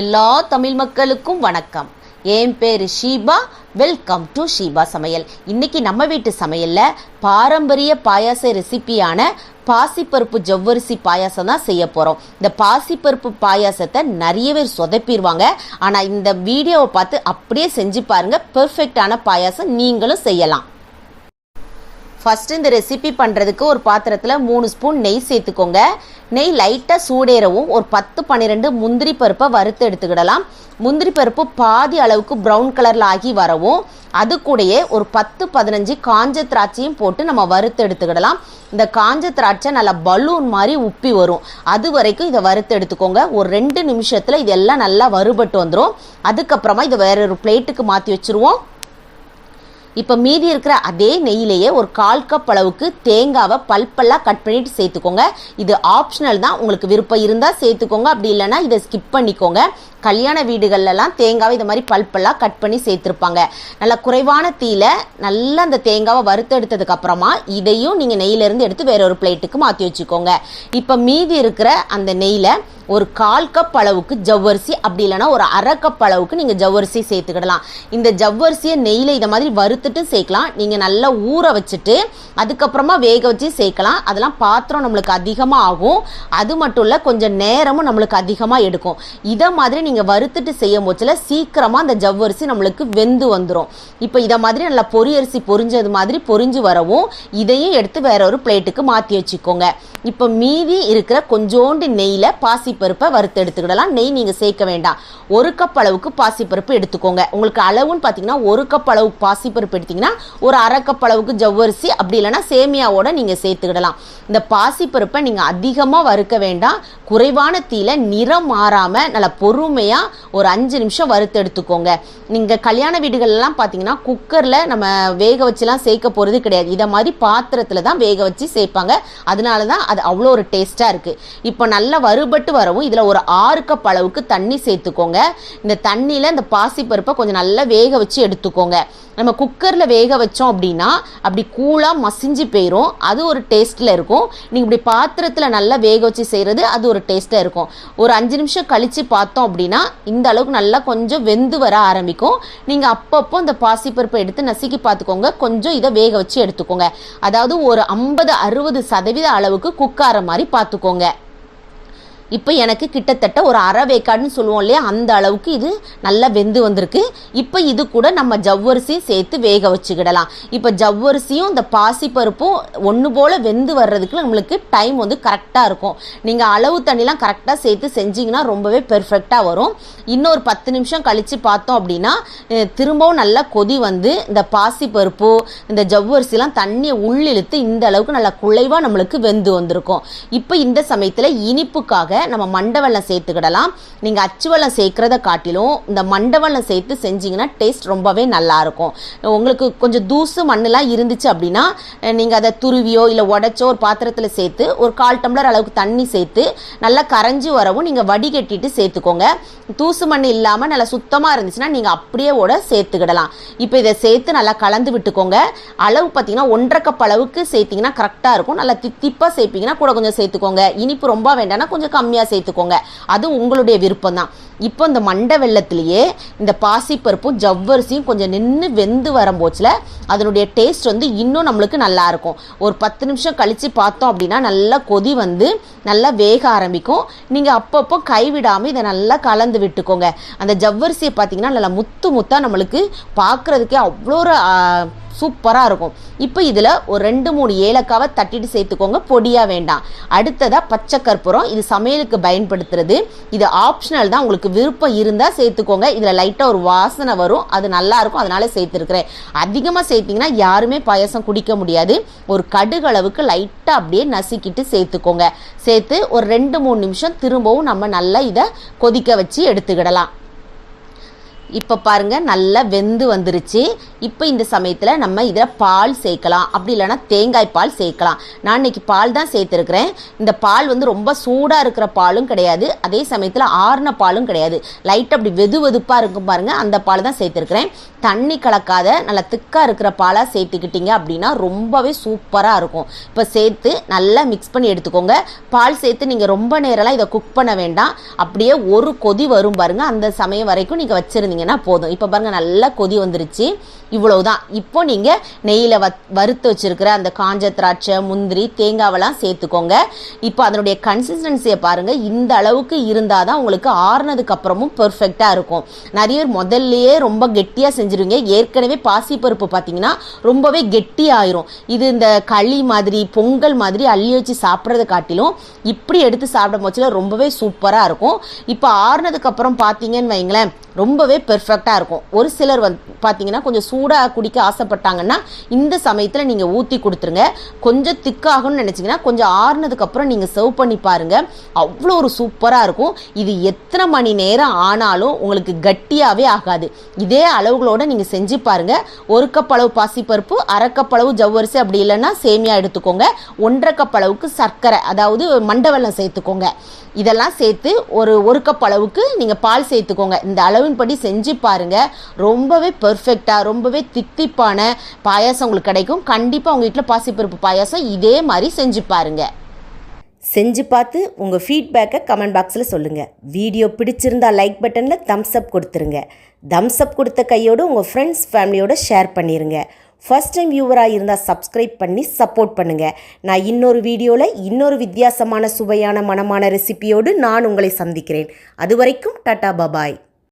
எல்லா தமிழ் மக்களுக்கும் வணக்கம். என் பேர் ஷீபா. வெல்கம் டு ஷீபா சமையல். இன்னைக்கு நம்ம வீட்டு சமையலில் பாரம்பரிய பாயாச ரெசிபியான பாசிப்பருப்பு ஜவ்வரிசி பாயாசம் தான் செய்ய போகிறோம் இந்த பாசிப்பருப்பு பாயாசத்தை நிறைய பேர் சொதப்பிடுவாங்க. ஆனால் இந்த வீடியோவை பார்த்து அப்படியே செஞ்சு பாருங்க. பெர்ஃபெக்டான பாயாசம் நீங்களும் செய்யலாம். ஃபஸ்ட்டு இந்த ரெசிபி பண்ணுறதுக்கு ஒரு பாத்திரத்தில் மூணு ஸ்பூன் நெய் சேர்த்துக்கோங்க. நெய் லைட்டாக சூடேறவும் ஒரு பத்து பன்னிரெண்டு முந்திரி பருப்பை வறுத்து எடுத்துக்கிடலாம். முந்திரி பருப்பு பாதி அளவுக்கு ப்ரௌன் கலரில் ஆகி வரவும் அது கூடயே ஒரு பத்து பதினஞ்சு காஞ்ச திராட்சையும் போட்டு நம்ம வறுத்து எடுத்துக்கிடலாம். இந்த காஞ்ச திராட்சை நல்லா பலூன் மாதிரி உப்பி வரும். அது வரைக்கும் இதை வறுத்து எடுத்துக்கோங்க. ஒரு ரெண்டு நிமிஷத்தில் இதெல்லாம் நல்லா வறுபட்டு வந்துடும் அதுக்கப்புறமா இதை வேற ஒரு பிளேட்டுக்கு மாற்றி வச்சுருவோம். இப்போ மீதி இருக்கிற அதே நெய்யிலேயே ஒரு கால் கப் அளவுக்கு தேங்காவை பல்பெல்லாம் கட் பண்ணிட்டு சேர்த்துக்கோங்க. இது ஆப்ஷனல் தான். உங்களுக்கு விருப்பம் இருந்தால் சேர்த்துக்கோங்க. அப்படி இல்லைன்னா இதை ஸ்கிப் பண்ணிக்கோங்க. கல்யாண வீடுகள்லாம் தேங்காவை இது மாதிரி பல்பெல்லாம் கட் பண்ணி சேர்த்துருப்பாங்க. நல்லா குறைவான தீயில நல்லா அந்த தேங்காவை வறுத்து எடுத்ததுக்கப்புறமா இதையும் நீங்கள் நெய்யிலேருந்து எடுத்து வேற ஒரு பிளேட்டுக்கு மாற்றி வச்சுக்கோங்க. இப்போ மீதி இருக்கிற அந்த நெய்யில் ஒரு கால் கப் அளவுக்கு ஜவ்வரிசி அப்படி இல்லைன்னா ஒரு அரை கப் அளவுக்கு நீங்கள் ஜவ்வரிசி சேர்த்துக்கிடலாம். இந்த ஜவ்வரிசியை நெய்யில் இதை மாதிரி வறுத்துட்டு சேர்க்கலாம். நீங்கள் நல்லா ஊற வச்சுட்டு அதுக்கப்புறமா வேக வச்சு சேர்க்கலாம். அதெல்லாம் பாத்திரம் நம்மளுக்கு அதிகமாக ஆகும். அது மட்டும் இல்லை கொஞ்சம் நேரமும் நம்மளுக்கு அதிகமாக எடுக்கும். இதை மாதிரி நீங்கள் வறுத்துட்டு செய்யும் போச்சில் சீக்கிரமாக அந்த ஜவ்வரிசி நம்மளுக்கு வெந்து வந்துடும் இப்போ இதை மாதிரி நல்லா பொரியரிசி பொரிஞ்சது மாதிரி பொரிஞ்சு வரவும் இதையும் எடுத்து வேற ஒரு பிளேட்டுக்கு மாற்றி வச்சுக்கோங்க. இப்போ மீதி இருக்கிற கொஞ்சோண்டு நெய்யில் பாசிப்பருப்பை வறுத்து எடுத்துக்கிடலாம் நெய் நீங்கள் சேர்க்க வேண்டாம். ஒரு கப் அளவுக்கு பாசிப்பருப்பு எடுத்துக்கோங்க. உங்களுக்கு அளவுன்னு பார்த்தீங்கன்னா ஒரு கப் அளவுக்கு பாசிப்பருப்பு எடுத்தீங்கன்னா ஒரு அரை கப் அளவுக்கு ஜவ்வரிசி அப்படி இல்லைன்னா சேமியாவோட நீங்கள் சேர்த்துக்கிடலாம். இந்த பாசிப்பருப்பை நீங்கள் அதிகமாக வறுக்க வேண்டாம். குறைவான தீயில நிறம் மாறாமல் நல்லா பொறுமையாக ஒரு அஞ்சு நிமிஷம் வறுத்து எடுத்துக்கோங்க நீங்கள் கல்யாண வீடுகள்லாம் பார்த்தீங்கன்னா குக்கரில் நம்ம வேக வச்சுலாம் சேர்க்க போகிறது கிடையாது. இதை மாதிரி பாத்திரத்தில் தான் வேக வச்சு சேர்ப்பாங்க. அதனால தான் அது அவ்வளோ ஒரு டேஸ்ட்டாக இருக்குது இப்போ நல்லா வறுபட்டு வரவும் இதில் ஒரு ஆறு கப் அளவுக்கு தண்ணி சேர்த்துக்கோங்க. இந்த தண்ணியில் இந்த பாசிப்பருப்பை கொஞ்சம் நல்லா வேக வச்சு எடுத்துக்கோங்க. நம்ம குக்கரில் வேக வச்சோம் அப்படின்னா அப்படி கூலாக மசிஞ்சு போயிடும் அது ஒரு டேஸ்ட்டில் இருக்கும். நீங்கள் இப்படி பாத்திரத்தில் நல்லா வேக வச்சு செய்கிறது அது ஒரு டேஸ்ட்டாக இருக்கும். ஒரு அஞ்சு நிமிஷம் கழித்து பார்த்தோம் அப்படின்னா இந்த அளவுக்கு நல்லா கொஞ்சம் வெந்து வர ஆரம்பிக்கும். நீங்கள் அப்பப்போ இந்த பாசிப்பருப்பை எடுத்து நசுக்கி பார்த்துக்கோங்க. கொஞ்சம் இதை வேக வச்சு எடுத்துக்கோங்க. அதாவது ஒரு ஐம்பது அறுபது சதவீத அளவுக்கு குக்கார மாதிரி பார்த்துக்கோங்க. இப்போ எனக்கு கிட்டத்தட்ட ஒரு அரை வேக்காடுன்னு சொல்லுவோம் இல்லையா? அந்த அளவுக்கு இது நல்லா வெந்து வந்திருக்கு. இப்போ இது கூட நம்ம ஜவ்வரிசியும் சேர்த்து வேக வச்சுக்கிடலாம். இப்போ ஜவ்வரிசியும் இந்த பாசிப்பருப்பும் ஒன்று போல் வெந்து வர்றதுக்கு நம்மளுக்கு டைம் வந்து கரெக்டாக இருக்கும். நீங்கள் அளவு தண்ணிலாம் கரெக்டாக சேர்த்து செஞ்சிங்கன்னா ரொம்பவே பெர்ஃபெக்டாக வரும். இன்னொரு பத்து நிமிஷம் கழித்து பார்த்தோம் அப்படின்னா திரும்பவும் நல்லா கொதி வந்து இந்த பாசிப்பருப்பு இந்த ஜவ்வரிசிலாம் தண்ணியை உள்ளிழுத்து இந்த அளவுக்கு நல்லா குழைவாக நம்மளுக்கு வெந்து வந்திருக்கும். இப்போ இந்த சமயத்தில் இனிப்புக்காக நம்ம மண்டவெல்லம் சேர்த்துக்கிடலாம். நீங்கள் அச்சு வெல்லம் சேர்க்குறத காட்டிலும் இந்த மண்டவெல்லம் சேர்த்து செஞ்சீங்கன்னா டேஸ்ட் ரொம்பவே நல்லா இருக்கும். உங்களுக்கு கொஞ்சம் தூசு மண்ணெலாம் இருந்துச்சு அப்படின்னா நீங்கள் அதை துருவியோ இல்லை உடச்சோ ஒரு பாத்திரத்தில் சேர்த்து ஒரு கால் டம்ளர் அளவுக்கு தண்ணி சேர்த்து நல்லா கரைஞ்சி வரவும் நீங்கள் வடிகட்டிட்டு சேர்த்துக்கோங்க. தூசு மண் இல்லாமல் நல்லா சுத்தமாக இருந்துச்சுன்னா நீங்கள் அப்படியே ஓட சேர்த்துக்கிடலாம். இப்போ இதை சேர்த்து நல்லா கலந்து விட்டுக்கோங்க. அளவு பார்த்தீங்கன்னா ஒன்றரை கப் அளவுக்கு சேர்த்திங்கன்னா கரெக்டாக இருக்கும். நல்லா தித்திப்பாக சேர்ப்பீங்கன்னா கூட கொஞ்சம் சேர்த்துக்கோங்க. இனிப்பு ரொம்ப வேண்டாம்னா கொஞ்சம் கம்மியாக சேர்த்துக்கோங்க. அது உங்களுடைய விருப்பம் தான் இப்போ இந்த மண்டை வெள்ளத்திலேயே இந்த பாசிப்பருப்பும் ஜவ்வரிசியும் கொஞ்சம் நின்று வெந்து வரும்போச்சில் அதனுடைய டேஸ்ட் வந்து இன்னும் நம்மளுக்கு நல்லாயிருக்கும் ஒரு பத்து நிமிஷம் கழித்து பார்த்தோம் அப்படின்னா நல்லா கொதி வந்து நல்லா வேக ஆரம்பிக்கும். நீங்கள் அப்பப்போ கைவிடாமல் இதை நல்லா கலந்து விட்டுக்கோங்க. அந்த ஜவ்வரிசியை பார்த்தீங்கன்னா நல்லா முத்து முத்தாக நம்மளுக்கு பார்க்குறதுக்கே அவ்வளோ ஒரு சூப்பராக இருக்கும். இப்போ இதில் ஒரு ரெண்டு மூணு ஏலக்காவை தட்டிட்டு சேர்த்துக்கோங்க. பொடியாக வேண்டாம். அடுத்ததாக பச்சை கற்பூரம். இது சமையலுக்கு பயன்படுத்துறது. இது ஆப்ஷனல் தான். உங்களுக்கு விருப்பம் இருந்தால் சேர்த்துக்கோங்க. இதில் லைட்டாக ஒரு வாசனை வரும். அது நல்லா இருக்கும். அதனால சேர்த்துருக்குறேன். அதிகமாக சேர்த்திங்கன்னா யாருமே பாயசம் குடிக்க முடியாது. ஒரு கடுகளவுக்கு லைட்டாக அப்படியே நசுக்கிட்டு சேர்த்துக்கோங்க. சேர்த்து ஒரு ரெண்டு மூணு நிமிஷம் திரும்பவும் நம்ம நல்லா இதை கொதிக்க வச்சு எடுத்துக்கிடலாம். இப்போ பாருங்க நல்லா வெந்து வந்துருச்சு. இப்போ இந்த சமயத்தில் நம்ம இதில் பால் சேர்க்கலாம். அப்படி இல்லைன்னா தேங்காய் பால் சேர்க்கலாம். நான் இன்னைக்கு பால் தான் சேர்த்துருக்குறேன். இந்த பால் வந்து ரொம்ப சூடாக இருக்கிற பாலும் கிடையாது. அதே சமயத்தில் ஆறுன பாலும் கிடையாது. லைட் அப்படி வெது வெதுப்பாக இருக்கும் பாருங்கள் அந்த பால் தான் சேர்த்துருக்குறேன். தண்ணி கலக்காத நல்லா திக்காக இருக்கிற பாலாக சேர்த்துக்கிட்டீங்க அப்படின்னா ரொம்பவே சூப்பராக இருக்கும். இப்போ சேர்த்து நல்லா மிக்ஸ் பண்ணி எடுத்துக்கோங்க. பால் சேர்த்து நீங்கள் ரொம்ப நேரம்லாம் இதை குக் பண்ண வேண்டாம். அப்படியே ஒரு கொதி வரும் பாருங்கள் அந்த சமயம் வரைக்கும் நீங்கள் வச்சுருந்தீங்க வச்சுருந்தீங்கன்னா போதும். இப்போ பாருங்கள் நல்லா கொதி வந்துருச்சு. இவ்வளவுதான். இப்போ நீங்கள் நெய்யில் வ வறுத்து வச்சுருக்கிற அந்த காஞ்ச திராட்சை முந்திரி தேங்காவெல்லாம் சேர்த்துக்கோங்க. இப்போ அதனுடைய கன்சிஸ்டன்சியை பாருங்கள் இந்த அளவுக்கு இருந்தால் தான் உங்களுக்கு ஆறுனதுக்கு அப்புறமும் பெர்ஃபெக்டாக இருக்கும். நிறைய பேர் முதல்லையே ரொம்ப கெட்டியாக செஞ்சுருவீங்க. ஏற்கனவே பாசிப்பருப்பு பார்த்தீங்கன்னா ரொம்பவே கெட்டி ஆயிரும். இது இந்த களி மாதிரி பொங்கல் மாதிரி அள்ளி வச்சு சாப்பிட்றத காட்டிலும் இப்படி எடுத்து சாப்பிடும் போச்சுல ரொம்பவே சூப்பராக இருக்கும். இப்போ ஆறுனதுக்கு அப்புறம் பார்த்தீங்கன்னு வைங்களேன் ரொம்பவே பெர்ஃபெக்டாக இருக்கும். ஒரு சிலர் வந்து பார்த்தீங்கன்னா கொஞ்சம் சூடாக குடிக்க ஆசைப்பட்டாங்கன்னா இந்த சமயத்தில் நீங்கள் ஊற்றி கொடுத்துருங்க. கொஞ்சம் திக்காகும்னு நினச்சிங்கன்னா கொஞ்சம் ஆறுனதுக்கப்புறம் நீங்கள் சர்வ் பண்ணி பாருங்கள் அவ்வளோ ஒரு சூப்பராக இருக்கும். இது எத்தனை மணி நேரம் ஆனாலும் உங்களுக்கு கட்டியாகவே ஆகாது. இதே அளவுகளோடு நீங்கள் செஞ்சு பாருங்கள் ஒரு கப் அளவு பாசிப்பருப்பு அரை கப் அளவு ஜவ்வரிசி அப்படி இல்லைன்னா சேமியா எடுத்துக்கோங்க. ஒன்றரை கப் அளவுக்கு சர்க்கரை அதாவது மண்டவெல்லம் சேர்த்துக்கோங்க. இதெல்லாம் சேர்த்து ஒரு ஒரு கப் அளவுக்கு நீங்கள் பால் சேர்த்துக்கோங்க. இந்த அளவின்படி செஞ்சு செஞ்சு பாருங்க. ரொம்பவே பெர்ஃபெக்டாக ரொம்பவே தித்திப்பான பாயாசம் உங்களுக்கு கிடைக்கும். கண்டிப்பாக உங்கள் வீட்டில் பாசிப்பருப்பு பாயாசம் இதே மாதிரி செஞ்சு பாருங்க. செஞ்சு பார்த்து உங்கள் ஃபீட்பேக்கை கமெண்ட் பாக்ஸில் சொல்லுங்கள் வீடியோ பிடிச்சிருந்தா லைக் பட்டனில் தம்ஸ் அப் கொடுத்துருங்க. தம்ஸ் அப் கொடுத்த கையோடு உங்கள் ஃப்ரெண்ட்ஸ் ஃபேமிலியோட ஷேர் பண்ணிடுங்க ஃபர்ஸ்ட் டைம் வியூவராக இருந்தால் சப்ஸ்கிரைப் பண்ணி சப்போர்ட் பண்ணுங்கள் நான் இன்னொரு வீடியோவில் இன்னொரு வித்தியாசமான சுவையான மனமான ரெசிபியோடு நான் உங்களை சந்திக்கிறேன். அது வரைக்கும் டாட்டா பபாய்